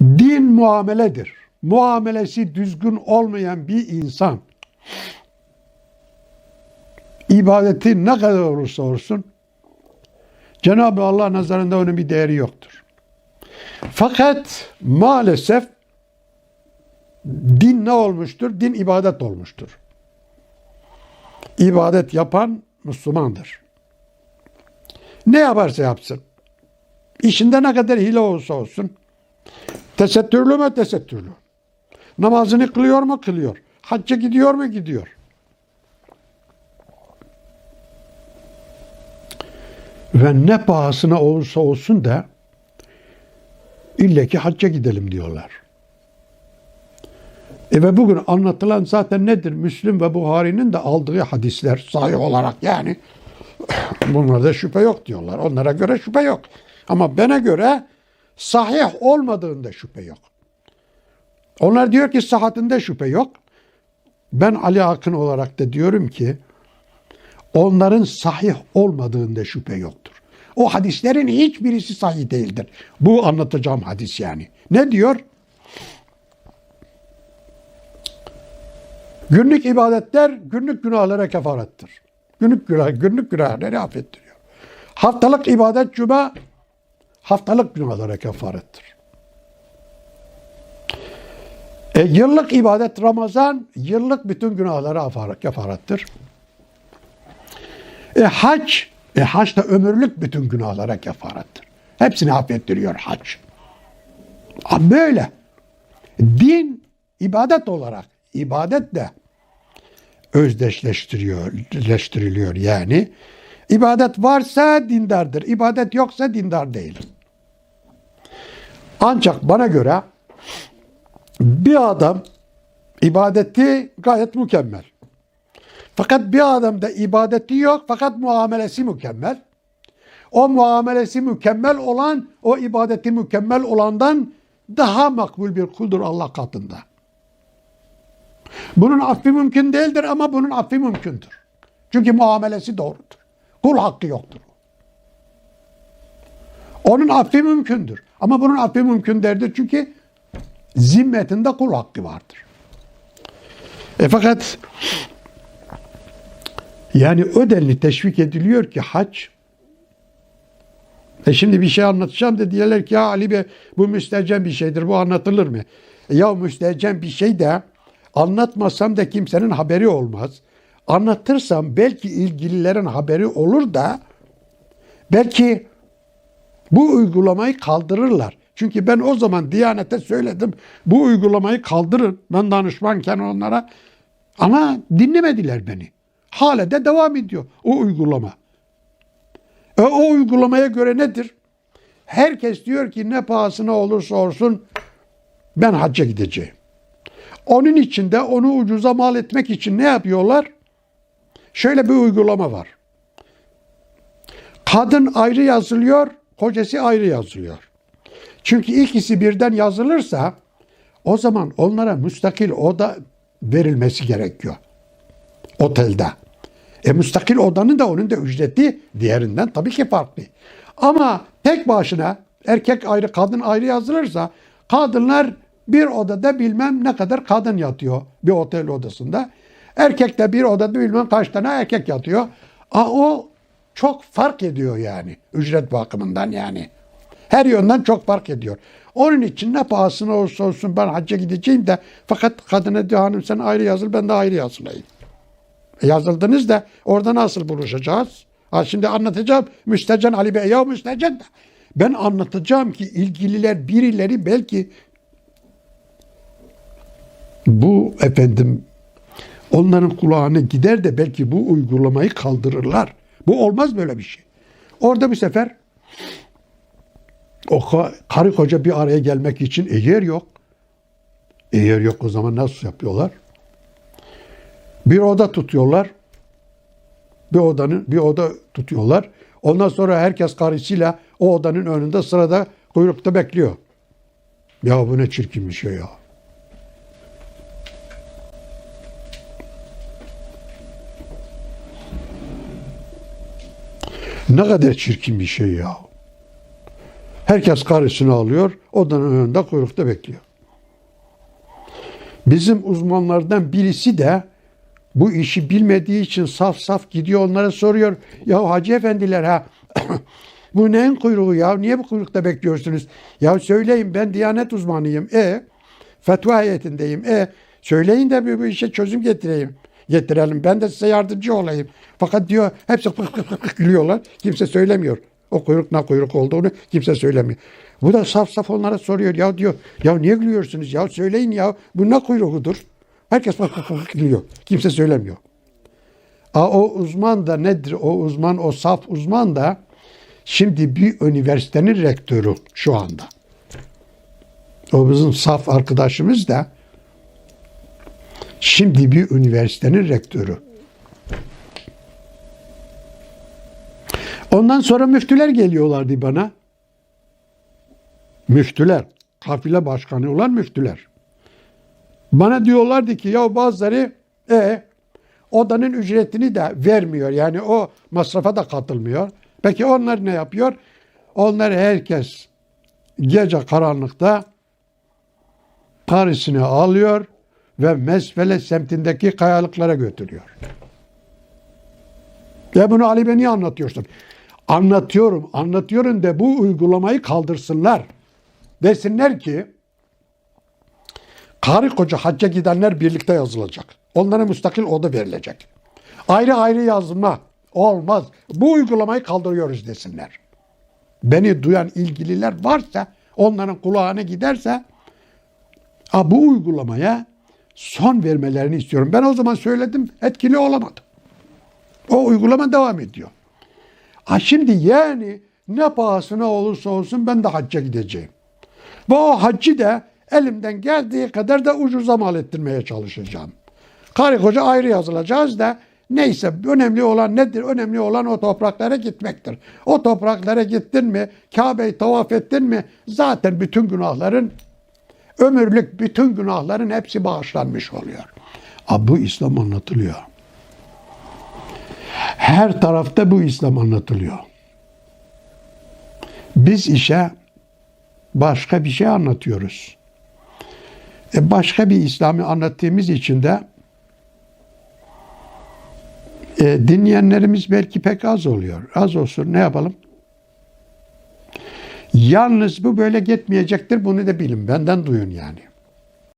Din muameledir. Muamelesi düzgün olmayan bir insan ibadeti ne kadar olursa olsun Cenab-ı Allah nazarında onun bir değeri yoktur. Fakat maalesef din ne olmuştur? Din ibadet olmuştur. İbadet yapan Müslümandır. Ne yaparsa yapsın. İşinde ne kadar hile olursa olsun. Tesettürlü mü tesettürlü. Namazını kılıyor mu kılıyor. Hacca gidiyor mu gidiyor. Ve ne pahasına olursa olsun da ille ki hacca gidelim diyorlar. E ve bugün anlatılan zaten nedir? Müslüm ve Buhari'nin de aldığı hadisler sahih olarak yani bunlarda şüphe yok diyorlar. Onlara göre şüphe yok. Ama bana göre sahih olmadığında şüphe yok. Onlar diyor ki sıhhatinde şüphe yok. Ben Ali Akın olarak da diyorum ki onların sahih olmadığında şüphe yoktur. O hadislerin hiçbirisi sahih değildir. Bu anlatacağım hadis yani. Ne diyor? Günlük ibadetler günlük günahlara kefarettir. Günlük günah, günlük günahları affettiriyor. Haftalık ibadet cuma haftalık günahlara kefarettir. E, yıllık ibadet Ramazan yıllık bütün günahlara kefarettir. E, hac e, hac da ömürlük bütün günahlara kefarettir. Hepsini affettiriyor hac. Böyle. Din ibadet olarak ibadet de özdeşleştiriliyor yani. İbadet varsa dindardır. İbadet yoksa dindar değil. Ancak bana göre bir adam ibadeti gayet mükemmel. Fakat bir adamda ibadeti yok fakat muamelesi mükemmel. O muamelesi mükemmel olan o ibadeti mükemmel olandan daha makbul bir kuldur Allah katında. Bunun affi mümkün değildir ama bunun affi mümkündür. Çünkü muamelesi doğrudur. Kul hakkı yoktur. Onun affi mümkündür. Ama bunun affi mümkün değildir çünkü zimmetinde kul hakkı vardır. E fakat yani o denli teşvik ediliyor ki hac e şimdi bir şey anlatacağım da diyorlar ki ya Ali Bey bu müstehcen bir şeydir bu anlatılır mı? E ya müstehcen bir şey de anlatmasam da kimsenin haberi olmaz. Anlatırsam belki ilgililerin haberi olur da belki bu uygulamayı kaldırırlar. Çünkü ben o zaman Diyanet'e söyledim. Bu uygulamayı kaldırın. Ben danışmanken onlara. Ama dinlemediler beni. Hala de devam ediyor o uygulama. E, o uygulamaya göre nedir? Herkes diyor ki ne pahasına olursa olsun ben hacca gideceğim. Onun için de onu ucuza mal etmek için ne yapıyorlar? Şöyle bir uygulama var. Kadın ayrı yazılıyor, kocası ayrı yazılıyor. Çünkü ikisi birden yazılırsa o zaman onlara müstakil oda verilmesi gerekiyor. Otelde. E müstakil odanın da onun da ücreti diğerinden tabii ki farklı. Ama tek başına erkek ayrı kadın ayrı yazılırsa kadınlar bir odada bilmem ne kadar kadın yatıyor bir otel odasında. Erkek de bir odada bilmem kaç tane erkek yatıyor. A, o çok fark ediyor yani ücret bakımından yani. Her yönden çok fark ediyor. Onun için ne pahasına olursa olsun ben hacca gideceğim de fakat kadına diyor hanım sen ayrı yazıl ben de ayrı yazılayım. E yazıldınız da orada nasıl buluşacağız? Ha şimdi anlatacağım müstecen Ali Bey ya müstecen de. Ben anlatacağım ki ilgililer birileri belki bu efendim onların kulağına gider de belki bu uygulamayı kaldırırlar. Bu olmaz böyle bir şey. Orada bir sefer o karı koca bir araya gelmek için e yer yok. E yer yok o zaman nasıl yapıyorlar? Bir oda tutuyorlar. Bir odanın bir oda tutuyorlar. Ondan sonra herkes karısıyla o odanın önünde sırada kuyrukta bekliyor. Ya bu ne çirkin bir şey ya. Ne kadar çirkin bir şey ya. Herkes karısını alıyor. Odanın önünde kuyrukta bekliyor. Bizim uzmanlardan birisi de bu işi bilmediği için saf saf gidiyor onlara soruyor. Ya hacı efendiler ha bu neyin kuyruğu ya? Niye bu kuyrukta bekliyorsunuz? Ya söyleyin ben diyanet uzmanıyım. E fetva heyetindeyim. E söyleyin de bir bu işe çözüm getireyim. Getirelim. Ben de size yardımcı olayım. Fakat diyor hepsi pık pık pık gülüyorlar. Kimse söylemiyor. O kuyruk ne kuyruk olduğunu kimse söylemiyor. Bu da saf saf onlara soruyor. Ya diyor ya niye gülüyorsunuz ya söyleyin ya bu ne kuyruğudur? Herkes pık pık pık gülüyor. Kimse söylemiyor. A, o uzman da nedir? O uzman, o saf uzman da şimdi bir üniversitenin rektörü şu anda. O bizim saf arkadaşımız da şimdi bir üniversitenin rektörü. Ondan sonra müftüler geliyorlardı bana. Müftüler, kafile başkanı olan müftüler. Bana diyorlardı ki ya bazıları e odanın ücretini de vermiyor. Yani o masrafa da katılmıyor. Peki onlar ne yapıyor? Onlar herkes gece karanlıkta karısını alıyor ve Mesfele semtindeki kayalıklara götürüyor. Ya bunu Ali Bey niye anlatıyorsun? Anlatıyorum, anlatıyorum de bu uygulamayı kaldırsınlar. Desinler ki karı koca hacca gidenler birlikte yazılacak. Onlara müstakil oda verilecek. Ayrı ayrı yazma olmaz. Bu uygulamayı kaldırıyoruz desinler. Beni duyan ilgililer varsa onların kulağına giderse a, bu uygulamaya son vermelerini istiyorum. Ben o zaman söyledim etkili olamadı. O uygulama devam ediyor. Ha şimdi yani ne pahasına olursa olsun ben de hacca gideceğim. Ve o haccı da elimden geldiği kadar da ucuza mal ettirmeye çalışacağım. Karı koca ayrı yazılacağız da neyse önemli olan nedir? Önemli olan o topraklara gitmektir. O topraklara gittin mi, Kabe'yi tavaf ettin mi zaten bütün günahların ömürlük bütün günahların hepsi bağışlanmış oluyor. Ama bu İslam anlatılıyor. Her tarafta bu İslam anlatılıyor. Biz işe başka bir şey anlatıyoruz. E başka bir İslam'ı anlattığımız için de e, dinleyenlerimiz belki pek az oluyor. Az olsun ne yapalım? Yalnız bu böyle gitmeyecektir. Bunu da bilin. Benden duyun yani.